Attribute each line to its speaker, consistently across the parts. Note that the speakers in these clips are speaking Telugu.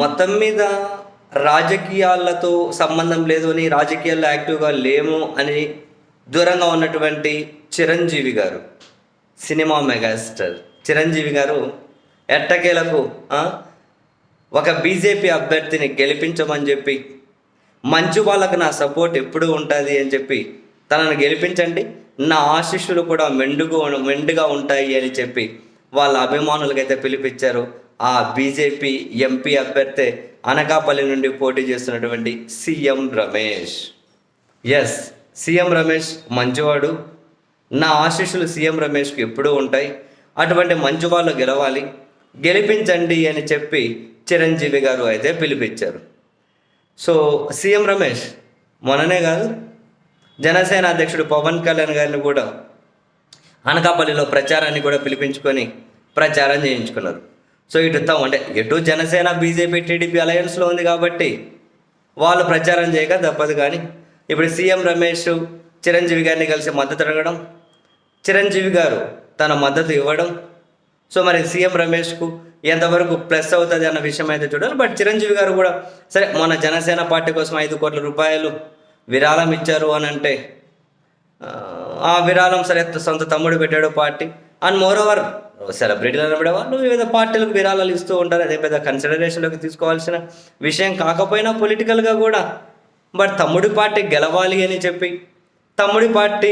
Speaker 1: మొత్తం మీద రాజకీయాలతో సంబంధం లేదు అని రాజకీయాల్లో యాక్టివ్గా లేము అని దూరంగా ఉన్నటువంటి చిరంజీవి గారు సినిమా మెగాస్టార్. చిరంజీవి గారు ఎట్టకేలకు ఒక బీజేపీ అభ్యర్థిని గెలిపించమని చెప్పి మంచి వాళ్ళకు నా సపోర్ట్ ఎప్పుడూ ఉంటుంది అని చెప్పి తనను గెలిపించండి నా ఆశీస్సులు కూడా మెండుగా మెండుగా ఉంటాయి అని చెప్పి వాళ్ళ అభిమానులకైతే పిలిపించారు. ఆ బీజేపీ ఎంపీ అభ్యర్థి అనకాపల్లి నుండి పోటీ చేస్తున్నటువంటి CM Ramesh. Yes CM Ramesh మంచివాడు. నా ఆశీస్సులు సీఎం రమేష్కి ఎప్పుడూ ఉంటాయి. అటువంటి మంచి వాళ్ళు గెలవాలి. గెలిపించండి అని చెప్పి చిరంజీవి గారు అయితే పిలిపించారు. సో సీఎం రమేష్ మొన్ననే కాదు జనసేన అధ్యక్షుడు పవన్ కళ్యాణ్ గారిని కూడా అనకాపల్లిలో ప్రచారాన్ని కూడా పిలిపించుకొని ప్రచారం చేయించుకున్నారు. సో ఇటు తాము అంటే ఎటు జనసేన బీజేపీ టీడీపీ అలయన్స్లో ఉంది కాబట్టి వాళ్ళు ప్రచారం చేయక తప్పదు కానీ ఇప్పుడు సీఎం రమేష్ చిరంజీవి గారిని కలిసి మద్దతు అడగడం చిరంజీవి గారు తన మద్దతు ఇవ్వడం సో మరి సీఎం రమేష్కు ఎంతవరకు ప్లస్ అవుతుంది అన్న విషయం అయితే చూడాలి. బట్ చిరంజీవి గారు కూడా సరే మన జనసేన పార్టీ కోసం ఐదు కోట్ల రూపాయలు విరాళం ఇచ్చారు అని అంటే ఆ విరాళం సరే సొంత తమ్ముడు పెట్టాడు పార్టీ. అండ్ మోర్ ఓవర్ సెలబ్రిటీలు అనబడే వాళ్ళు వివిధ పార్టీలకు విరాళాలు ఇస్తూ ఉంటారు. అదే పెద్ద కన్సిడరేషన్లోకి తీసుకోవాల్సిన విషయం కాకపోయినా పొలిటికల్గా కూడా బట్ తమ్ముడి పార్టీ గెలవాలి అని చెప్పి తమ్ముడి పార్టీ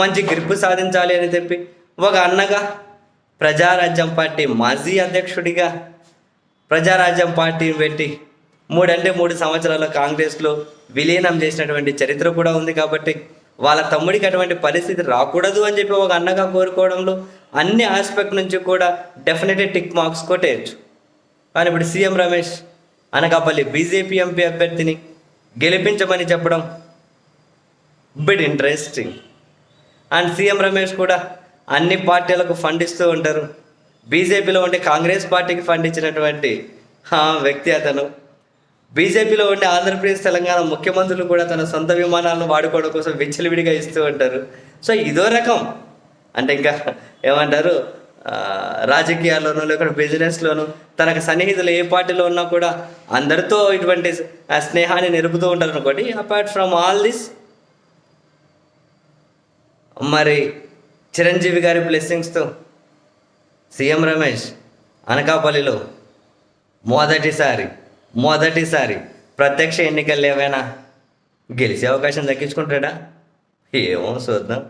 Speaker 1: మంచి గ్రిప్ సాధించాలి అని చెప్పి ఒక అన్నగా ప్రజారాజ్యం పార్టీ మాజీ అధ్యక్షుడిగా ప్రజారాజ్యం పార్టీని పెట్టి మూడంటే మూడు సంవత్సరాల కాంగ్రెస్లో విలీనం చేసినటువంటి చరిత్ర కూడా ఉంది కాబట్టి వాళ్ళ తమ్ముడికి అటువంటి పరిస్థితి రాకూడదు అని చెప్పి ఒక అన్నగా కోరుకోవడంలో అన్ని ఆస్పెక్ట్ నుంచి కూడా డెఫినెట్లీ టిక్ మార్క్స్ కొట్టేయచ్చు. కానీ ఇప్పుడు CM Ramesh Anakapalli BJP MP అభ్యర్థిని గెలిపించమని చెప్పడం bit interesting. And CM Ramesh కూడా అన్ని పార్టీలకు ఫండ్ ఇస్తూ ఉంటారు. బీజేపీలో ఉండే కాంగ్రెస్ పార్టీకి ఫండ్ ఇచ్చినటువంటి వ్యక్తి అతను. బీజేపీలో ఉండే ఆంధ్రప్రదేశ్ తెలంగాణ ముఖ్యమంత్రులు కూడా తన సొంత విమానాలను వాడుకోవడం కోసం విచ్చలవిడిగా ఇస్తూ ఉంటారు. సో ఇదో రకం. అంటే ఇంకా ఏమంటారు రాజకీయాల్లోనూ లేకుంటే బిజినెస్లోనూ తనకు సన్నిహితులు ఏ పార్టీలో ఉన్నా కూడా అందరితో ఇటువంటి ఆ, స్నేహాన్ని నిలుపుతూ ఉంటారు అనుకోండి. అపార్ట్ ఫ్రమ్ ఆల్ దిస్ మరి చిరంజీవి గారి బ్లెస్సింగ్స్తో సీఎం రమేష్ అనకాపల్లిలో మొదటిసారి మొదటిసారి ప్రత్యక్ష ఎన్నికలు ఏవైనా గెలిచే అవకాశం దక్కించుకుంటాడా? ఏమో చూద్దాం.